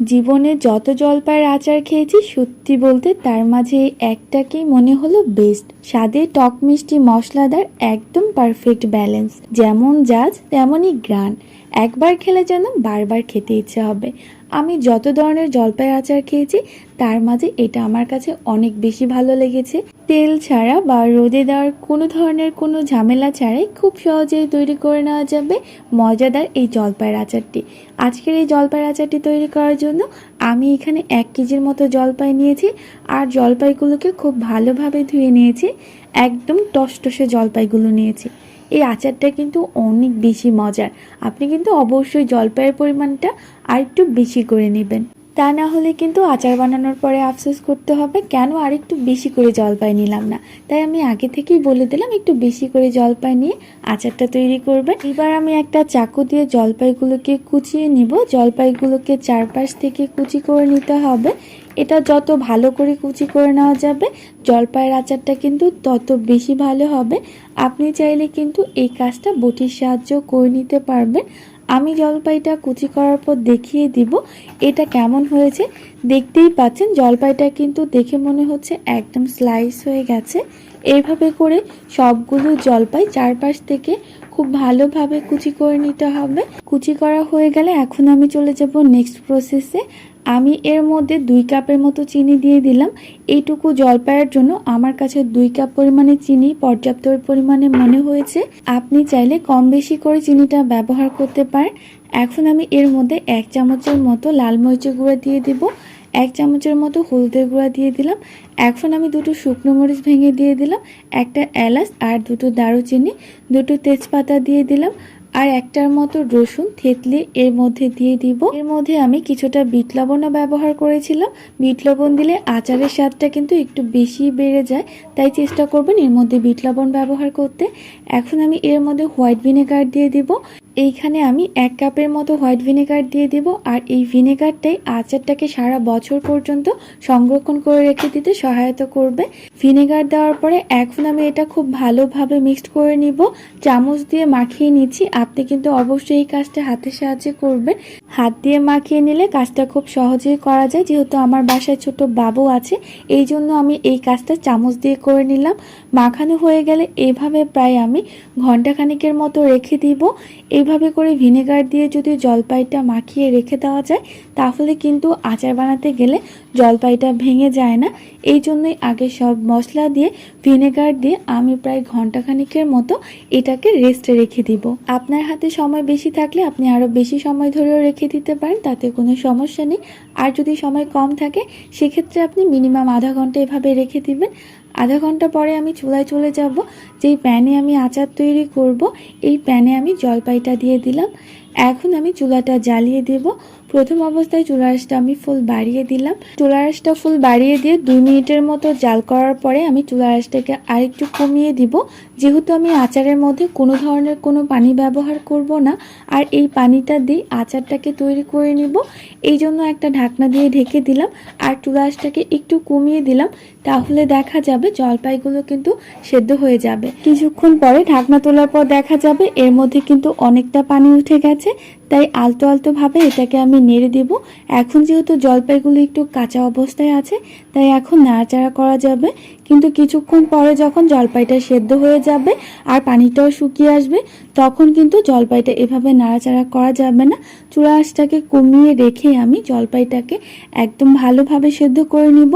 জীবনে যত জলপাইয়ের আচার খেয়েছি, সত্যি বলতে তার মাঝে একটাকেই মনে হলো বেস্ট স্বাদে টক মিষ্টি মশলাদার একদম পারফেক্ট ব্যালেন্স যেমন জাজ, তেমনই গ্রান একবার খেলে যেন বারবার খেতে ইচ্ছে হবে। আমি যত ধরনের জলপাইয়ের আচার খেয়েছি, তার মাঝে এটা আমার কাছে অনেক বেশি ভালো লেগেছে। তেল ছাড়া বা রোদে দেওয়ার কোনো ধরনের কোনো ঝামেলা ছাড়াই খুব সহজেই তৈরি করে নেওয়া যাবে মজাদার এই জলপাইয়ের আচারটি। আজকের এই জলপাইয়ের আচারটি তৈরি করার জন্য আমি এখানে এক কেজির মতো জলপাই নিয়েছি আর জলপাইগুলোকে খুব ভালোভাবে ধুয়ে নিয়েছি। একদম টসটসে জলপাইগুলো নিয়েছি। এই আচারটা কিন্তু অনেক বেশি মজার। আপনি কিন্তু অবশ্যই জলপাইয়ের পরিমাণটা আর একটু বেশি করে নেবেন। তা না হলে কিন্তু আচার বানানোর পরে আফসোস করতে হবে, কেন আর একটু বেশি করে জলপাই নিলাম না? তাই আমি আগে থেকেই বলে দিলাম, একটু বেশি করে জলপাই নিয়ে আচারটা তৈরি করবেন। এবার আমি একটা চাকু দিয়ে জলপাইগুলোকে কুচিয়ে নিব। জলপাইগুলোকে চারপাশ থেকে কুচি করে নিতে হবে। এটা যত ভালো করে কুচি করে নেওয়া যাবে, জলপাইয়ের আচারটা কিন্তু তত বেশি ভালো হবে। আপনি চাইলে কিন্তু এই কাজটা বটির সাহায্য করে নিতে পারবেন। আমি জলপাইটা কুচি করার পর দেখিয়ে দিব, এটা কেমন হয়েছে। দেখতেই পাচ্ছেন, জলপাইটা কিন্তু দেখে মনে হচ্ছে একদম স্লাইস হয়ে গেছে। এইভাবে করে সবগুলো জলপাই চারপাশ থেকে খুব ভালোভাবে কুচি করে নিতে হবে। কুচি করা হয়ে গেলে এখন আমি চলে যাব নেক্সট প্রসেসে আমি এর মধ্যে দুই কাপের মতো চিনি দিয়ে দিলাম। এইটুকু জলপাইয়ের জন্য আমার কাছে দুই কাপ পরিমাণে চিনি, পর্যাপ্ত পরিমাণে মনে হয়েছে। আপনি চাইলে কম বেশি করে চিনিটা ব্যবহার করতে পারেন। এখন আমি এর মধ্যে এক চামচের মতো লাল মরিচের গুঁড়া দিয়ে দিব। এক চামচের মতো হলদের গুঁড়া দিয়ে দিলাম। এখন আমি দুটো শুকনো মরিচ ভেঙে দিয়ে দিলাম, একটা এলাচ আর দুটো দারুচিনি, দুটো তেজপাতা দিয়ে দিলাম, আর একটার মতো রসুন থেতলে এর মধ্যে দিয়ে দিব। এর মধ্যে আমি কিছুটা বিট লবণও ব্যবহার করেছিলাম। বিট লবণ দিলে আচারের স্বাদটা কিন্তু একটু বেশি বেড়ে যায়, তাই চেষ্টা করবেন এর মধ্যে বিট লবণ ব্যবহার করতে। এখন আমি এর মধ্যে হোয়াইট ভিনেগার দিয়ে দিব। এইখানে আমি এক কাপের মতো হোয়াইট ভিনেগার দিয়ে দিব আর এই ভিনেগারটাই আচারটাকে সারা বছর পর্যন্ত সংরক্ষণ করে রেখে দিতে সহায়তা করবে। ভিনেগার দেওয়ার পরে এখন আমি এটা খুব ভালোভাবে মিক্সড করে নিব। চামচ দিয়ে মাখিয়ে নিচ্ছি। আপনি কিন্তু অবশ্যই এই কাজটা হাতের সাহায্যে করবেন। হাত দিয়ে মাখিয়ে নিলে কাজটা খুব সহজেই করা যায়। যেহেতু আমার বাসায় ছোট বাবু আছে, এই জন্য আমি এই কাজটা চামচ দিয়ে করে নিলাম। মাখানো হয়ে গেলে এইভাবে প্রায় আমি ঘন্টাখানিকের মতো রেখে দিব। এইভাবে করে ভিনেগার দিয়ে যদি জলপাইটা মাখিয়ে রেখে দেওয়া যায়, তাহলে কিন্তু আচার বানাতে গেলে জলপাইটা ভেঙে যায় না। এই জন্যই আগে সব মশলা দিয়ে, ভিনেগার দিয়ে আমি প্রায় ঘন্টাখানিকের মতো এটাকে রেস্টে রেখে দিব। আপনার হাতে সময় বেশি থাকলে আপনি আরও বেশি সময় ধরেও রেখে দিতে পারেন, তাতে কোনো সমস্যা নেই। আর যদি সময় কম থাকে, সেক্ষেত্রে আপনি মিনিমাম আধা ঘণ্টা এভাবে রেখে দিবেন। আধা ঘণ্টা পরে আমি চুলায় চলে যাব, যেই প্যানে আমি আচার তৈরি করব, এই প্যানে আমি জলপাইটা দিয়ে দিলাম। এখন আমি চুলাটা জ্বালিয়ে দেব। প্রথম অবস্থায় চুলারাসটা আমি ফুল বাড়িয়ে দিলাম। চুলারাসটা ফুল বাড়িয়ে দিয়ে দুই মিনিটের মতো জাল করার পরে আমি চুলারাসটাকে আরেকটু কমিয়ে দিব। যেহেতু আমি আচারের মধ্যে কোনো ধরনের কোনো পানি ব্যবহার করব না, আর এই পানিটা দিয়ে আচারটাকে তৈরি করে নিব। এই জন্য একটা ঢাকনা দিয়ে ঢেকে দিলাম আর চুলারাসটাকে একটু কমিয়ে দিলাম। তাহলে দেখা যাবে জলপাইগুলো কিন্তু সেদ্ধ হয়ে যাবে। কিছুক্ষণ পরে ঢাকনা তোলার পর দেখা যাবে এর মধ্যে কিন্তু অনেকটা পানি উঠে গেছে। হচ্ছে তাই আলতো আলতো ভাবে এটাকে আমি নেড়ে দেব। এখন যেহেতু জলপাইগুলো একটু কাঁচা অবস্থায় আছে, তাই এখন নাড়াচাড়া করা যাবে। কিন্তু কিছুক্ষণ পরে যখন জলপাইটা সেদ্ধ হয়ে যাবে আর পানিটাও শুকিয়ে আসবে, তখন কিন্তু জলপাইটা এভাবে নাড়াচাড়া করা যাবে না। চূড়া আঁচটাকে কমিয়ে রেখে আমি জলপাইটাকে একদম ভালোভাবে সেদ্ধ করে নিব।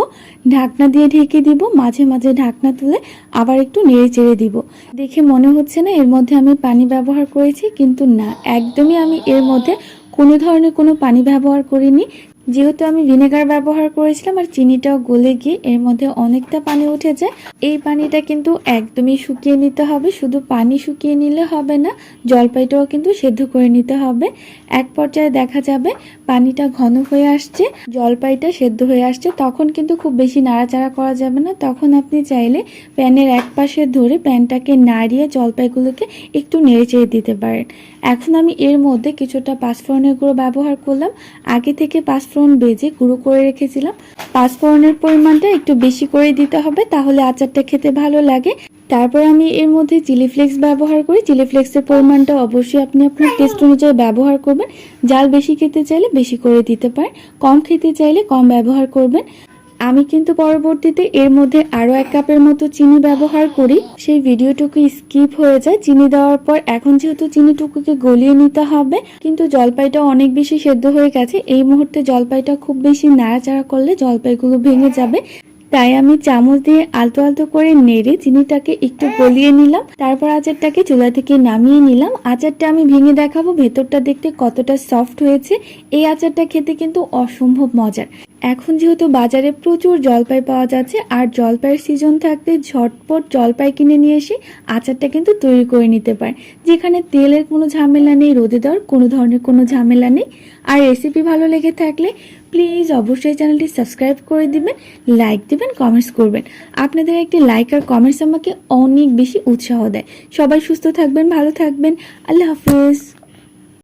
ঢাকনা দিয়ে ঢেকে দিব, মাঝে মাঝে ঢাকনা তুলে আবার একটু নেড়ে চেড়ে দিব। দেখে মনে হচ্ছে না এর মধ্যে আমি পানি ব্যবহার করেছি, কিন্তু না, একদমই আমি এর মধ্যে কোনো ধরনের কোনো পানি ব্যবহার করিনি। যেহেতু আমি ভিনেগার ব্যবহার করেছিলাম আর চিনিটাও গলে গিয়ে এর মধ্যে অনেকটা পানি উঠে যায়, এই পানিটা কিন্তু একদমই শুকিয়ে নিতে হবে। শুধু পানি শুকিয়ে নিলে হবে না, জলপাইটাও কিন্তু সেদ্ধ করে নিতে হবে। এক পর্যায়ে দেখা যাবে পানিটা ঘন হয়ে আসছে, জলপাইটা সেদ্ধ হয়ে আসছে, তখন কিন্তু খুব বেশি নাড়াচাড়া করা যাবে না। তখন আপনি চাইলে প্যানের এক পাশে ধরে প্যানটাকে নাড়িয়ে জলপাইগুলোকে একটু নেড়ে চেড়ে দিতে পারেন। এখন আমি এর মধ্যে কিছুটা পাঁচফোড়নের গুঁড়ো ব্যবহার করলাম। আগে থেকে পাঁচফোড়ন ভেজে গুঁড়ো করে রেখেছিলাম। পাঁচফোড়নের পরিমাণটা একটু বেশি করে দিতে হবে, তাহলে আচারটা খেতে ভালো লাগে। তারপর আমি এর মধ্যে চিলি ফ্লেক্স ব্যবহার করি। চিলি ফ্লেক্সের পরিমাণটা অবশ্যই আপনি আপনার টেস্ট অনুযায়ী ব্যবহার করবেন। জাল বেশি খেতে চাইলে বেশি করে দিতে পারেন, কম খেতে চাইলে কম ব্যবহার করবেন। আমি কিন্তু পরবর্তীতে এর মধ্যে আরও এক কাপের মতো চিনি ব্যবহার করি। সেই ভিডিওটুকু স্কিপ হয়ে যায়। চিনি দেওয়ার পর এখন যেহেতু চিনিটুকুকে গলিয়ে নিতে হবে, কিন্তু জলপাইটা অনেক বেশি সেদ্ধ হয়ে গেছে। এই মুহূর্তে জলপাইটা খুব বেশি নাড়াচাড়া করলে জলপাইগুলো ভেঙে যাবে। তাই আমি চামচ দিয়ে আলতো আলতো করে নেড়ে চিনিটাকে একটু গলিয়ে নিলাম। তারপর আচারটাকে চুলা থেকে নামিয়ে নিলাম। আচারটা আমি ভেঙে দেখাবো। ভেতরটা দেখতে কতটা সফট হয়েছে। এই আচারটা খেতে কিন্তু অসম্ভব মজার। এখন যেহেতু বাজারে প্রচুর জলপাই পাওয়া যাচ্ছে, আর জলপাইয়ের সিজন থাকতে ঝটপট জলপাই কিনে নিয়ে এসে আচারটা কিন্তু তৈরি করে নিতে পারেন। যেখানে তেলের কোনো ঝামেলা নেই, রোদে দেওয়ার কোনো ধরনের কোনো ঝামেলা নেই। আর রেসিপি ভালো লেগে থাকলে প্লিজ অবশ্যই চ্যানেলটি সাবস্ক্রাইব করে দিবেন লাইক দিবেন কমেন্টস করবেন। আপনাদের একটি লাইক আর কমেন্টস আমাকে অনেক বেশি উৎসাহ দেয়। সবাই সুস্থ থাকবেন, ভালো থাকবেন। আল্লাহ হাফিজ।